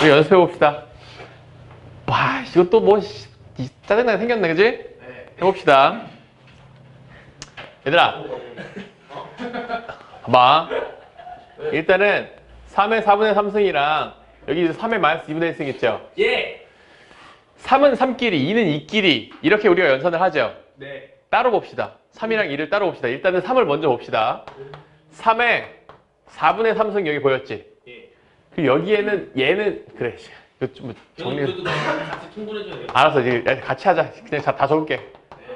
우리 연습해 봅시다. 와, 이거 또뭐 짜증나게 생겼네, 그지? 네. 해봅시다. 얘들아, 봐봐. 일단은 3의 4분의 3승이랑 여기 3의 마이너스 2분의 1승 있죠? 예. 3은 3끼리, 2는 2끼리 이렇게 우리가 연산을 하죠. 네. 따로 봅시다. 3이랑 2를 따로 봅시다. 일단은 3을 먼저 봅시다. 3의 4분의 3승 여기 보였지? 예. 그리고 여기에는 얘는 그래. 이거 좀 정리. 정리. 같이 통보해줘야 돼요. 알았어. 이제 같이 하자. 그냥 다, 다 적을게. 네.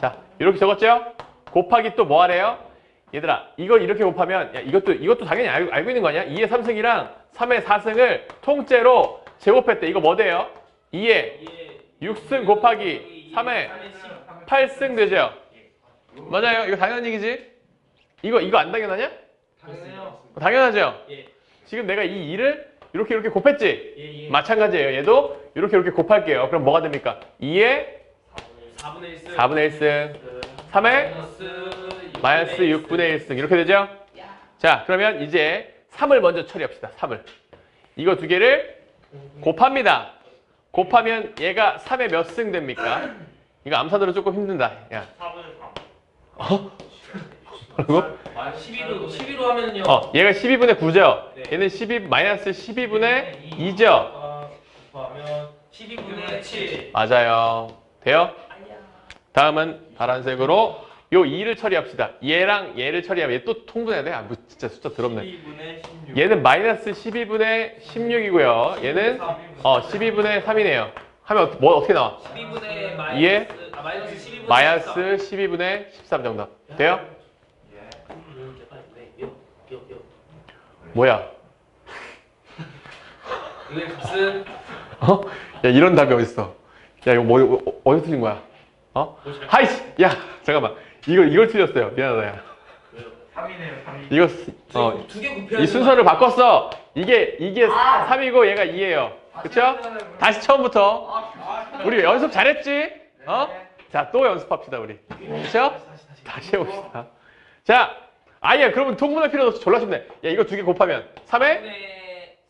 자, 이렇게 적었죠? 곱하기 또 뭐 하래요? 얘들아, 이걸 이렇게 곱하면 야, 이것도 이것도 당연히 알고, 알고 있는 거 아니야? 2의 3승이랑 3의 4승을 통째로 제곱했대. 이거 뭐 돼요? 2의 예. 6승 곱하기 3의 8승 되죠? 맞아요. 이거 당연한 얘기지? 이거 이거 안 당연하냐? 당연하죠. 예. 지금 내가 이 2를 이렇게 이렇게 곱했지? 예, 예. 마찬가지예요. 얘도 이렇게 이렇게 곱할게요. 그럼 뭐가 됩니까? 2의 4분의 1승. 4분의 1승, 3의 마이너스 마이너스 6분의 1승 이렇게 되죠? 자, 그러면 이제 3을 먼저 처리합시다. 3을. 이거 두 개를 곱합니다. 곱하면 얘가 3의 몇승 됩니까? 이거 암산으로 조금 힘든다. 야. 4분의 3. 어? 그리고 아, 11로 11로 하면요. 어, 얘가 12분의 9죠? 네. 얘는 12 마이너스 12분의 2죠? 곱하면 12분의 7. 맞아요. 돼요? 다음은 파란색으로 요 2를 처리합시다. 얘랑 얘를 처리하면 얘 또 통분해야 돼? 아, 뭐 진짜 숫자 더럽네. 12분의 16. 얘는 마이너스 12분의 16이고요. 얘는 어 12분의 3이네요. 하면 어- 뭐 어떻게 나와? 12분의 마이너스 이에 아, 마이너스 12분의 마이너스 12분의 13 정도. 돼요? 뭐야? 값은 어? 야 이런 답이 어딨어? 야 이거 뭐 어, 어디서 틀린 거야? 어? 하이씨! 야 잠깐만 이거 이걸 틀렸어요. 미안하다 야. 3이네요, 3이. 이거 스- 어, 두개 곱해야 이 순서를 바꿨어. 이게 이게 3이고 얘가 2예요. 그쵸? 다시 처음부터. 우리 연습 잘했지? 어? 자, 또 연습합시다, 우리. 그쵸? 다시 해봅시다. 자, 아니야, 그러면 통분할 필요도 없어. 졸라 쉽네. 야, 이거 두 개 곱하면 3에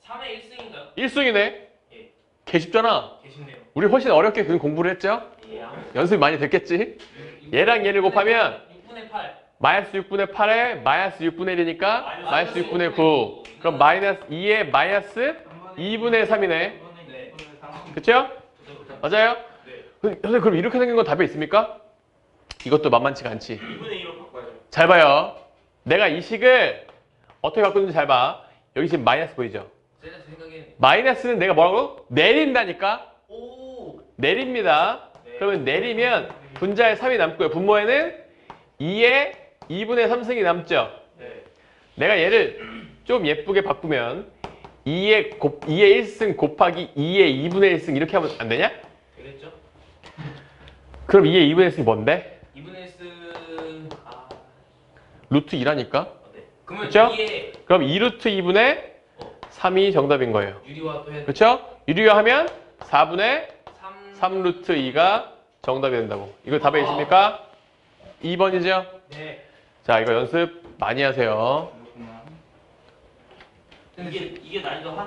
3의 1승인가요? 1승이네. 예. 개 쉽잖아. 계시네요. 우리 훨씬 어렵게 그 공부를 했죠? 예. 연습이 많이 됐겠지? 얘랑 얘를 곱하면 6분의 8. 마이너스 6분의 8에 마이너스 6분의 1이니까 마이너스 6분의 9. 그럼 마이너스 2에 마이너스 2분의 3이네. 네. 그쵸? 맞아요? 네. 선생님 그럼 이렇게 생긴 건 답에 있습니까? 이것도 만만치가 않지. 2분의 1로 바꿔야죠. 잘 봐요. 내가 이 식을 어떻게 바꾸는지 잘 봐. 여기 지금 마이너스 보이죠? 마이너스는 내가 뭐라고? 내린다니까? 오. 내립니다. 네. 그러면 내리면 분자에 3이 남고요. 분모에는 2에 2분의 3승이 남죠. 네. 내가 얘를 좀 예쁘게 바꾸면 2의, 곱, 2의 1승 곱하기 2의 2분의 1승 이렇게 하면 안 되냐? 되겠죠? 그럼 2의 2분의 1승이 뭔데? 2분의 1승 아. 루트 2라니까? 어, 네. 그러면 그쵸? 2에 그럼 2루트 2분의 3이 정답인 거예요. 유리화 또 해야 돼. 그렇죠? 유리화 하면 4분의 3. 3루트 2가 정답이 된다고. 이거 답에 있습니까? 2번이죠? 네. 자, 이거 연습 많이 하세요. 이게 이게 난이도 한